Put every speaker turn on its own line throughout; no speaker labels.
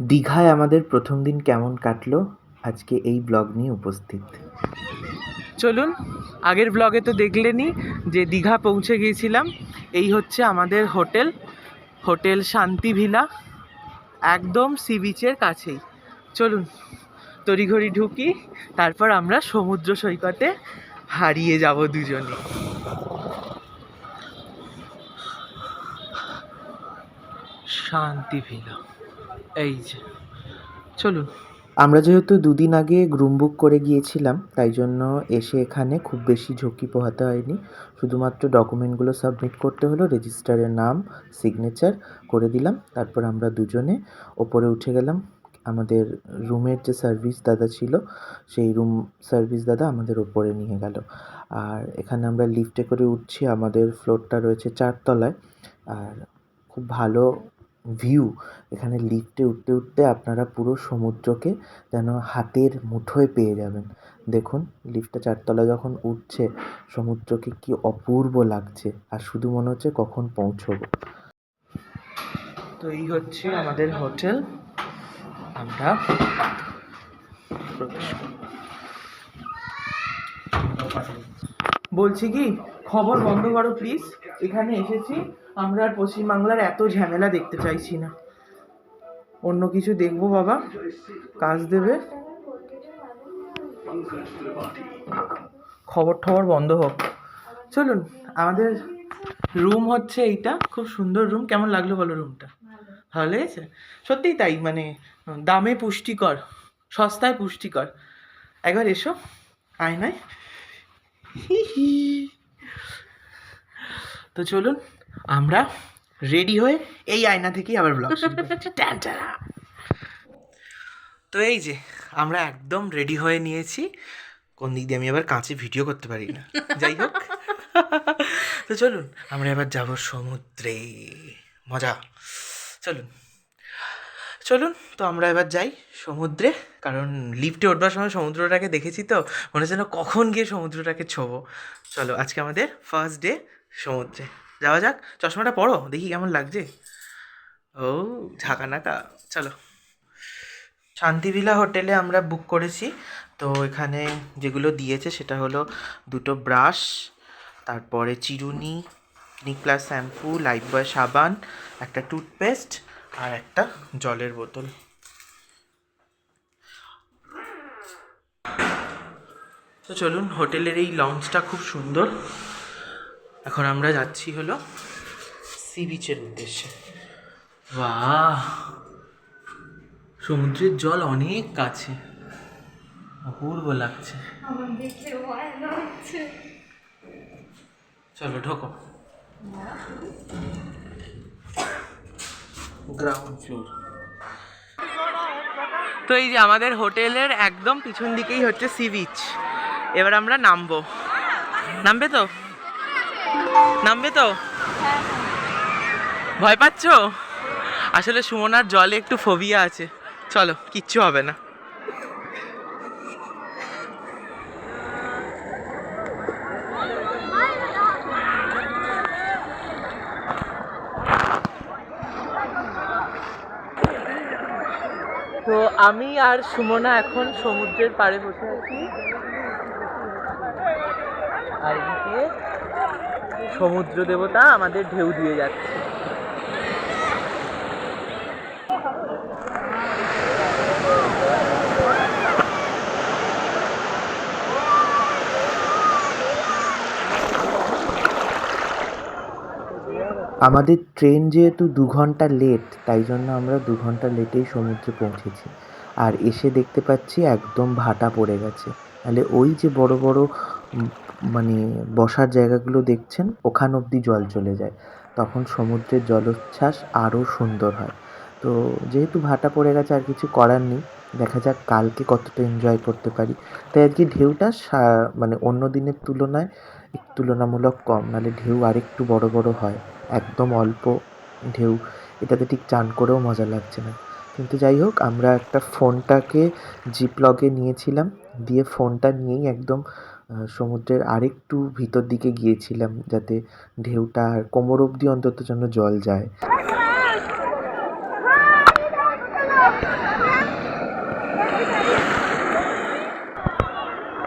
দীঘায় আমাদের প্রথম দিন কেমন কাটলো? আজকে এই ব্লগ নিয়ে উপস্থিত।
চলুন, আগের ব্লগে তো দেখলেনই যে দীঘা পৌঁছে গিয়েছিলাম। এই হচ্ছে আমাদের হোটেল হোটেল শান্তি ভিলা একদম সি বিচের কাছেই। চলুন, তড়িঘড়ি ঢুকি, তারপর আমরা সমুদ্র সৈকতে হারিয়ে যাব দুজনে। শান্তি ভিলা এই যে, চলুন।
আমরা যেহেতু দুদিন আগে গ্রুম বুক করে গিয়েছিলাম, তাই জন্য এসে এখানে খুব বেশি ঝুঁকি পোহাতে হয়নি। শুধুমাত্র ডকুমেন্টগুলো সাবমিট করতে হলো, রেজিস্টারের নাম, সিগনেচার করে দিলাম, তারপর আমরা দুজনে ওপরে উঠে গেলাম। আমাদের রুমের যে সার্ভিস দাদা ছিল, সেই রুম সার্ভিস দাদা আমাদের ওপরে নিয়ে গেল। আর এখানে আমরা লিফটে করে উঠছি, আমাদের ফ্লোরটা রয়েছে চারতলায়। আর খুব ভালো ভিউ এখানে লিফটে উঠতে উঠতে আপনারা পুরো সমুদ্রকে যেন হাতের মুঠোয় পেয়ে যাবেন। দেখুন লিফটটা চারতলা যখন উঠছে, সমুদ্রকে কি অপূর্ব লাগছে, আর শুধু মনে হচ্ছে কখন পৌঁছবো।
তো এই হচ্ছে আমাদের হোটেল। আমরা বলছি কি, খবর বন্ধ করো প্লিজ এখানে এসেছি, আমরা আর পশ্চিমবাংলার এত ঝামেলা দেখতে চাইছি না। অন্য কিছু দেখব বাবা, কাজ দেবে। খবর টবর বন্ধ হোক। চলুন, আমাদের রুম হচ্ছে এইটা, খুব সুন্দর রুম। কেমন লাগল বলো রুমটা? ভালো লেগেছে? সত্যিই তাই মানে দামে পুষ্টিকর, সস্তায় পুষ্টিকর। একবার এসো, আয়নায়। হি হি। তো চলুন আমরা রেডি হয়ে এই আয়না থেকেই আবার ব্লগ তো এই যে আমরা একদম রেডি হয়ে নিয়েছি। কোন দিক দিয়ে আমি আবার কাঁচে ভিডিও করতে পারি না। যাই হোক। তো চলুন আমরা এবার যাব সমুদ্রে। মজা। চলুন। চলুন তো আমরা এবার যাই সমুদ্রে। কারণ লিফটে উঠবার সময় সমুদ্রটাকে দেখেছি তো। মনে হচ্ছে কখন গিয়ে সমুদ্রটাকে ছোবো। চলো আজকে আমাদের ফার্স্ট ডে সমুদ্রে। যাওয়া যাক, চশমাটা পড়ো দেখি কেমন লাগছে। ও ঝাঁকা নাকা চলো। শান্তিভিলা হোটেলে আমরা বুক করেছি। তো এখানে যেগুলো দিয়েছে সেটা হলো দুটো ব্রাশ, তারপরে চিরুনি clinic plus shampoo, Lifebuoy সাবান, একটা টুথপেস্ট আর একটা জলের বোতল। তো চলুন, হোটেলের এই লঞ্চটা খুব সুন্দর। এখন আমরা যাচ্ছি হলো সি বিচের উদ্দেশ্যে। বাহ! সমুদ্রের জল অনেক কাছে। অপূর্ব লাগছে। চলো ঢোকো। গ্রাউন্ড ফ্লোর তো এই যে আমাদের হোটেলের একদম পিছন দিকেই হচ্ছে সি বিচ। এবার আমরা নামবো। নামবে তো? নামবে তো? ভয় পাচ্ছ? আসলে সুমনার জলে একটু ফোবিয়া আছে। চলো, কিচ্ছু হবে না। তো আমি আর সুমনা এখন সমুদ্রের পাড়ে বসে আছি। আর এদিকে সমুদ্র দেবতা আমাদের ঢেউ দিয়ে যাচ্ছে।
আমাদের ট্রেন যেহেতু দু ঘণ্টা লেট তাই জন্য আমরা দু ঘণ্টা লেটেই সমুদ্রে পৌঁছেছি। আর এসে দেখতে পাচ্ছি একদম ভাটা পড়ে গেছে। তাহলে ওই যে বড় বড় মানে বসার জায়গাগুলো দেখছেন, ওখান অবধি জল চলে যায়। তখন সমুদ্রের জলোচ্ছ্বাস আরও সুন্দর হয়। তো যেহেতু ভাটা পড়ে গেছে, আর কিছু করার নেই, দেখা যাক কালকে কতটা এনজয় করতে পারি। তাই আজকে ঢেউটা মানে অন্য দিনের তুলনায় তুলনামূলক কম, নাহলে ঢেউ আরেকটু বড় বড় হয়, একদম অল্প ঢেউ। এটাতে ঠিক চান করেও মজা লাগছে না। কিন্তু যাই হোক, আমরা একটা ফোনটাকে জিপ লগে নিয়েছিলাম, দিয়ে ফোনটা নিয়েই একদম সমুদ্রের আরেকটু ভিতর দিকে গিয়েছিলাম যাতে ঢেউটা আর কোমর অবধি অন্তত যেন জল যায়।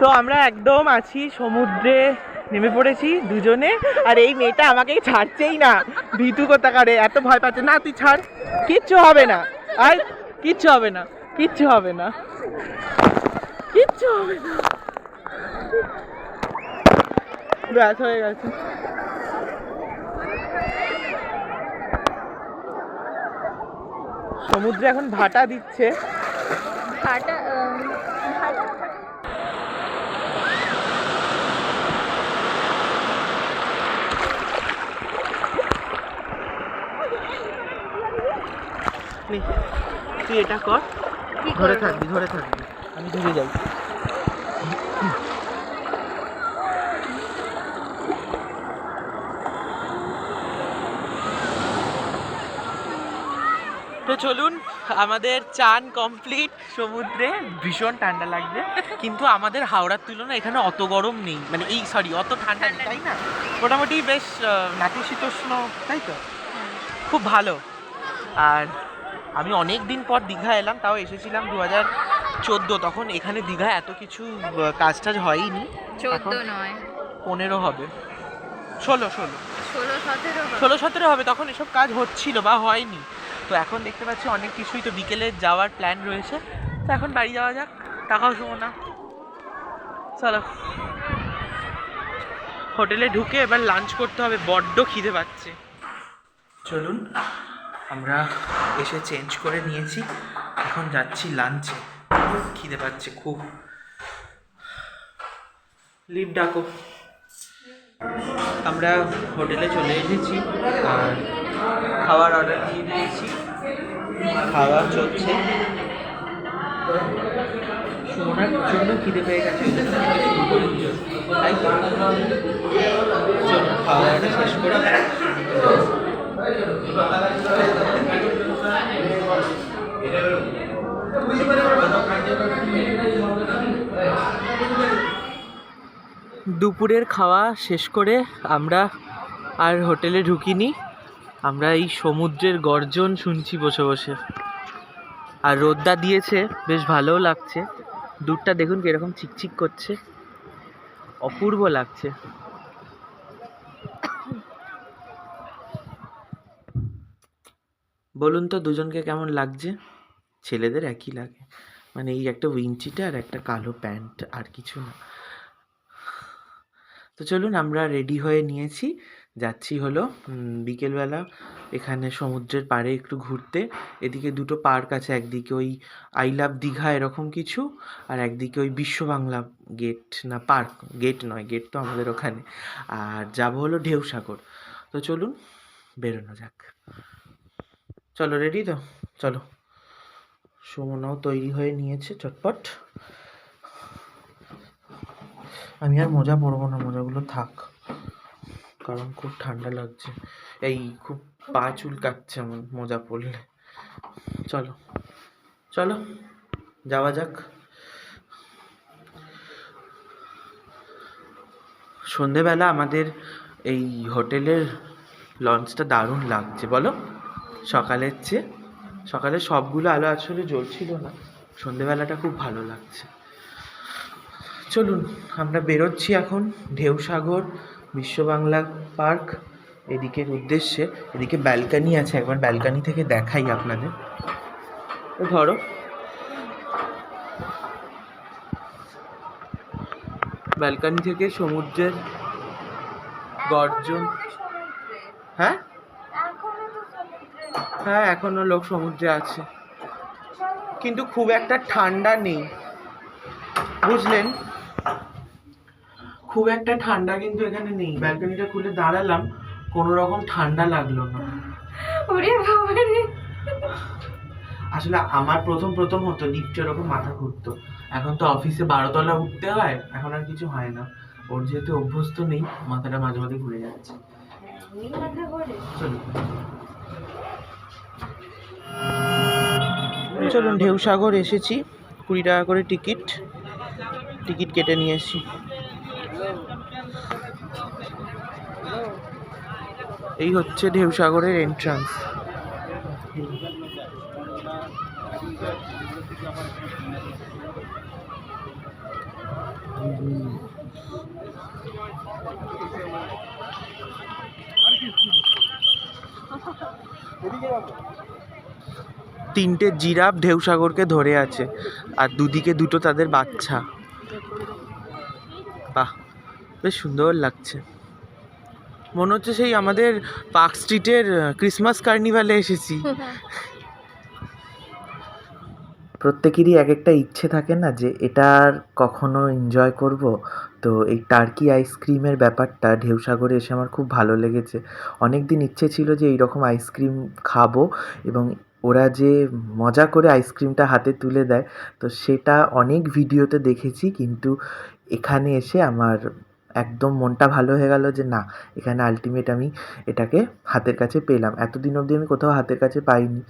তো আমরা একদম আছি, সমুদ্রে নেমে পড়েছি দুজনে। আর এই মেয়েটা আমাকে ছাড়ছেই না। ভিতু কোথাকারে, এত ভয় পাচ্ছে, না, তুই ছাড়। কিচ্ছু হবে না। আর কিচ্ছু হবে না। কিচ্ছু হবে না। কিচ্ছু হবে না। ব্যাস হয়ে গেছে। সমুদ্রে এখন ভাটা দিচ্ছে।
ভাটা
তুই এটা কর। ধরে থাকবি ধরে থাকবি। আমি ধরে যাই। তো চলুন আমাদের চান কমপ্লিট সমুদ্রে ভীষণ ঠান্ডা লাগবে কিন্তু আমাদের হাওড়ার তুলনায় এখানে অত গরম নেই। মানে এই সরি অত ঠান্ডা নেই তাই না? মোটামুটি বেশ নাতিশীতোষ্ণ তাই তো? খুব ভালো। আর আমি অনেক দিন পর দীঘা এলাম তাও এসেছিলাম দু হাজার চোদ্দ তখন এখানে দীঘা এত কিছু কাজ টাজ হয়নি।
চোদ্দ নয়।
পনেরো হবে। ষোলো ষোলো।
ষোলো সতেরো
ষোলো সতেরো হবে তখন এসব কাজ হচ্ছিল বা হয়নি। তো এখন দেখতে পাচ্ছি অনেক কিছুই তো বিকেলে যাওয়ার প্ল্যান রয়েছে। তো এখন বাড়ি যাওয়া যাক, টাকাও শোবো না। চলো। হোটেলে ঢুকে এবার লাঞ্চ করতে হবে, বড্ড খিদে পাচ্ছে। চলুন, আমরা এসে চেঞ্জ করে নিয়েছি। এখন যাচ্ছি লাঞ্চে খিদে পাচ্ছে খুব। লিভ ডাকো। আমরা হোটেলে চলে এসেছি, আর খাবার অর্ডার দিয়ে দিয়েছি। খাওয়া চলছে। সুমনার প্রচণ্ড খিদে পেয়ে গেছে। জন্য। তাই চলুন শেষ করে দুপুরের খাওয়া শেষ করে আমরা আর হোটেলে ঢুকিনি। আমরা এই সমুদ্রের গর্জন শুনছি বসে বসে। আর রোদ্দা দিয়েছে, বেশ ভালোও লাগছে। দুধটা দেখুন কীরকম চিকচিক করছে। অপূর্ব লাগছে। বলুন তো, দুজনকে কেমন লাগছে? ছেলেদের একই লাগে। মানে এই একটা উইঞ্চিটা আর একটা কালো প্যান্ট আর কিছু না। তো চলুন, আমরা রেডি হয়ে নিয়েছি। যাচ্ছি হলো বিকেলবেলা। এখানে সমুদ্রের পাড়ে একটু ঘুরতে। এদিকে দুটো পার্ক আছে, একদিকে ওই আই লাভ দীঘা এরকম কিছু, আর একদিকে ওই বিশ্ব বাংলা গেট, না পার্ক, গেট নয়, গেট তো আমাদের ওখানে। আর যাব হলো ঢেউসাগর। তো চলুন, বেরোনো যাক। চলো রেডি তো? চলো। সুমনাও তৈরি হয়ে নিয়েছে চটপট। আমি আর মোজা পরবো না, মোজাগুলো থাক। কারণ খুব ঠান্ডা লাগছে। এই খুব পা চুলকাচ্ছে আমার, মোজা পরলে চলো চলো, যাওয়া যাক। সন্ধেবেলা আমাদের এই হোটেলের লঞ্চটা দারুণ লাগছে, বলো? সকালের চেয়ে সকালে সবগুলো আলো আসলে জ্বলছিল না। সন্ধেবেলাটা খুব ভালো লাগছে। চলুন, আমরা বেরোচ্ছি এখন, ঢেউসাগর বিশ্ব বাংলা পার্ক এদিকের উদ্দেশ্যে, এদিকে ব্যালকানি আছে, একবার ব্যালকানি থেকে দেখাই আপনাদের। ধরো, ব্যালকানি থেকে সমুদ্রের গর্জন। হ্যাঁ? হ্যাঁ এখনও লোক সমুদ্রে আছে। কিন্তু খুব একটা ঠান্ডা নেই। বুঝলেন? খুব একটা ঠান্ডা কিন্তু এখানে নেই। ব্যালকনিটা খুলে দাঁড়ালাম কোনো রকম ঠান্ডা লাগল না।
ওরে বাবারে।
আসলে আমার প্রথম প্রথম হতো লিফটে ওরকম মাথা ঘুরতো। এখন তো অফিসে বারোতলা উঠতে হয় এখন আর কিছু হয় না। ওর যেহেতু অভ্যস্ত নেই মাথাটা মাঝে মাঝে ঘুরে যাচ্ছে। চলুন। ঢেউসাগর এসেছি। কুড়ি টাকা করে টিকিট। টিকিট কেটে নিয়েছি এই হচ্ছে ঢেউসাগরের এন্ট্রান্স
তিনটে জিরাফ ঢেউসাগরকে ধরে আছে, আর দুদিকে দুটো তাদের বাচ্চা। বাহ, বেশ সুন্দর লাগছে। মনে হচ্ছে সেই আমাদের পার্ক স্ট্রিটের ক্রিসমাস কার্নিভালে এসেছি।
প্রত্যেকেরই এক একটা ইচ্ছে থাকে না যে এটার কখনো এনজয় করব। তো এই টার্কি আইসক্রিমের ব্যাপারটা ঢেউসাগরে এসে আমার খুব ভালো লেগেছে। অনেক দিন ইচ্ছে ছিল যে এইরকম আইসক্রিম খাব এবং ওরা যে মজা করে আইসক্রিমটা হাতে তুলে দেয় তো সেটা অনেক ভিডিওতে দেখেছি। কিন্তু এখানে এসে আমার একদম মনটা ভালো হয়ে গেল যে না, এখানে আলটিমেট আমি এটাকে হাতের কাছে পেলাম। এতদিন অবধি আমি কোথাও হাতের কাছে পাইনি।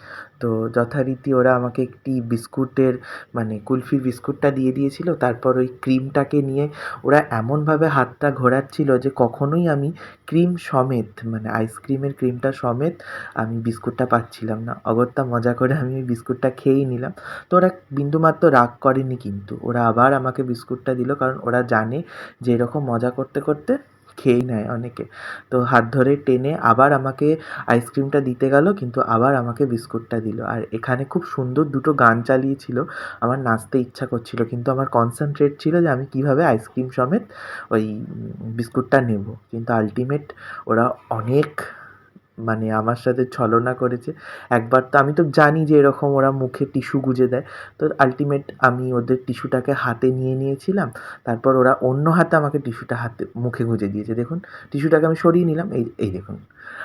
তো যথারীতি ওরা আমাকে একটি বিস্কুটের মানে কুলফি বিস্কুটটা দিয়ে দিয়েছিল। তারপর ওই ক্রিমটাকে নিয়ে ওরা এমনভাবে হাতটা ঘোরাচ্ছিল যে কখনোই আমি ক্রিম সমেত মানে আইসক্রিমের ক্রিমটা সমেত আমি বিস্কুটটা পাচ্ছিলাম না। অগত্যা মজা করে আমি ওই বিস্কুটটা খেয়েই নিলাম। তো ওরা বিন্দুমাত্র রাগ করেনি কিন্তু। ওরা আবার আমাকে বিস্কুটটা দিল কারণ ওরা জানে যে এরকম মজা করতে করতে খেয়েই নেয় অনেকে। তো হাত ধরে টেনে আবার আমাকে আইসক্রিমটা দিতে গেল, কিন্তু আবার আমাকে বিস্কুটটা দিল। আর এখানে খুব সুন্দর দুটো গান চালিয়েছিল। আমার নাচতে ইচ্ছা করছিল, কিন্তু আমার কনসেন্ট্রেট ছিল যে আমি কীভাবে আইসক্রিম সমেত ওই বিস্কুটটা নেব। কিন্তু আলটিমেট ওরা অনেক মানে আমার সাথে ছলনা করেছে। একবার তো আমি তো জানি যে এরকম ওরা মুখে টিস্যু গুজে দেয়। তো আলটিমেট আমি ওদের টিস্যুটাকে হাতে নিয়ে নিয়েছিলাম। তারপর ওরা অন্য হাতে আমাকে টিস্যুটা হাতে, মুখে গুজে দিয়েছে। দেখুন, টিস্যুটাকে আমি সরিয়ে নিলাম। এই এই দেখুন,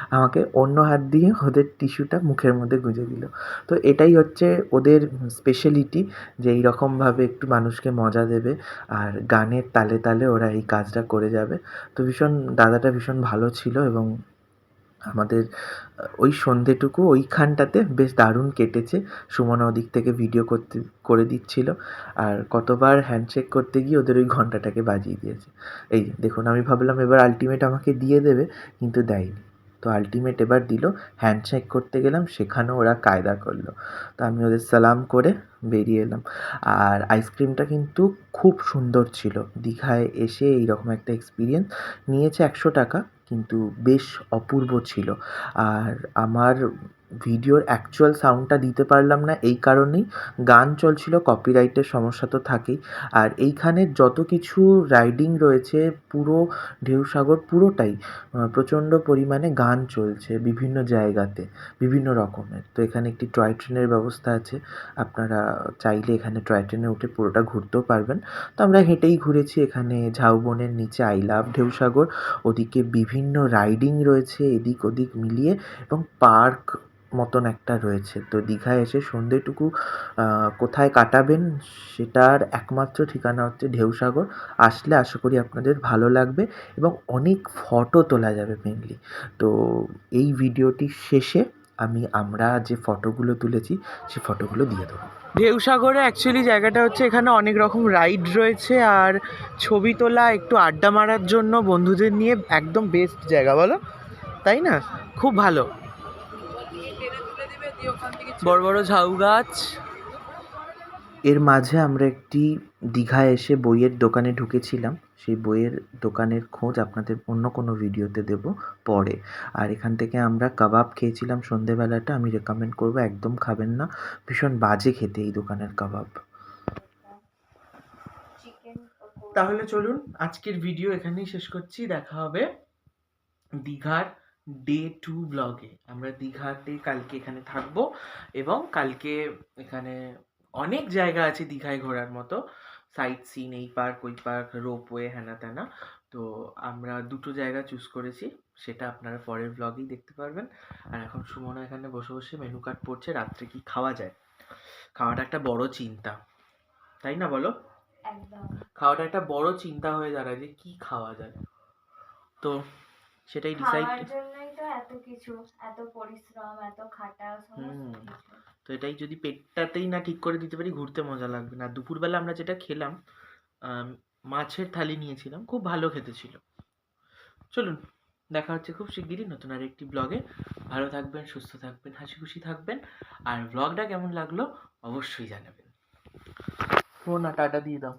আমাকে অন্য হাত দিয়ে ওদের টিস্যুটা মুখের মধ্যে গুঁজে দিল। তো এটাই হচ্ছে ওদের স্পেশালিটি যে এইরকমভাবে একটু মানুষকে মজা দেবে আর গানের তালে তালে ওরা এই কাজটা করে যাবে। তো ভীষণ, দাদাটা ভীষণ ভালো ছিল এবং আমাদের ওই সন্ধেটুকু ওইখানটাতে বেশ দারুণ কেটেছে। সুমনা ওদিক থেকে ভিডিও করতে, করে দিচ্ছিল। আর কতবার হ্যান্ডশেক করতে গিয়ে ওদের ওই ঘন্টাটাকে বাজিয়ে দিয়েছে। এই দেখুন, আমি ভাবলাম এবার আলটিমেট আমাকে দিয়ে দেবে, কিন্তু দেয়নি। তো আলটিমেট এবার দিল হ্যান্ডশেক করতে গেলাম, সেখানেও ওরা কায়দা করল। তো আমি ওদের সালাম করে বেরিয়ে এলাম। আর আইসক্রিমটা কিন্তু খুব সুন্দর ছিল। দীঘায় এসে এইরকম একটা এক্সপিরিয়েন্স নিয়েছে একশো টাকা। কিন্তু বেশ অপূর্ব ছিল। আর আমার ভিডিওর অ্যাকচুয়াল সাউন্ডটা দিতে পারলাম না, এই কারণেই গান চলছিল কপিরাইটের সমস্যা তো থাকেই। আর এইখানে যত কিছু রাইডিং রয়েছে, পুরো ঢেউসাগর পুরোটাই প্রচণ্ড পরিমাণে গান চলছে বিভিন্ন জায়গাতে, বিভিন্ন রকমের। তো এখানে একটি টয় ট্রেনের ব্যবস্থা আছে, আপনারা চাইলে এখানে টয় ট্রেনে উঠে পুরোটা ঘুরতেও পারবেন। তো আমরা হেঁটেই ঘুরেছি, এখানে ঝাউবনের নিচে আই লাভ ঢেউসাগর, ওদিকে বিভিন্ন রাইডিং রয়েছে, এদিক ওদিক মিলিয়ে, এবং পার্ক মতন একটা রয়েছে। তো দীঘায় এসে সন্ধেটুকু আহ, কোথায় কাটাবেন সেটার একমাত্র ঠিকানা হচ্ছে ঢেউসাগর। আসলে আশা করি আপনাদের ভালো লাগবে এবং অনেক ফটো তোলা যাবে মেনলি তো এই ভিডিওটির শেষে আমি আমরা যে ফটোগুলো তুলেছি সে ফটোগুলো দিয়ে দেবো।
ঢেউসাগরে অ্যাকচুয়ালি জায়গাটা হচ্ছে এখানে অনেক রকম রাইড রয়েছে আর ছবি তোলা একটু আড্ডা মারার জন্য বন্ধুদের নিয়ে একদম বেস্ট জায়গা বলো? তাই না? খুব ভালো। বড় বড় ঝাউ গাছ।
এর মাঝে আমরা একটি দীঘায় এসে বইয়ের দোকানে ঢুকেছিলাম। সেই বইয়ের দোকানের খোঁজ আপনাদের অন্য কোনো ভিডিওতে দেব পরে। আর এখান থেকে আমরা কাবাব খেয়েছিলাম সন্ধেবেলাটা। আমি রেকমেন্ড করব একদম খাবেন না। ভীষণ বাজে খেতে এই দোকানের কাবাব।
তাহলে চলুন আজকের ভিডিও এখানেই শেষ করছি। দেখা হবে দীঘার ডে টু ব্লগে আমরা দীঘাতে কালকে এখানে থাকব এবং কালকে এখানে অনেক জায়গা আছে দীঘায় ঘোরার মতো। সাইট সিন এই পার্ক ওই পার্ক রোপওয়ে হ্যানা ত্যানা তো আমরা দুটো জায়গা চুজ করেছি সেটা আপনারা পরের ব্লগেই দেখতে পারবেন। আর এখন সুমনা এখানে বসে বসে মেনু কার্ড পড়ছে রাত্রে কি খাওয়া যায়? খাওয়াটা একটা বড় চিন্তা তাই না বলো? খাওয়াটা একটা বড় চিন্তা হয়ে দাঁড়ায় যে কি খাওয়া যায়। তো সেটাই ডিসাইড
জন্যই তো এত কিছু এত পরিশ্রম এত খাটা
তো এটাই যদি পেটটাতেই না ঠিক করে দিতে পারি ঘুরতে মজা লাগবে না। দুপুরবেলা আমরা যেটা খেলাম মাছের থালি নিয়েছিলাম খুব ভালো খেতে ছিল। চলুন দেখা হচ্ছে খুব শিগগিরই নতুন আর একটি ব্লগে ভালো থাকবেন সুস্থ থাকবেন হাসি খুশি থাকবেন। আর ব্লগটা কেমন লাগল অবশ্যই জানাবেন। ফোন আর টাটা দিয়ে দাও।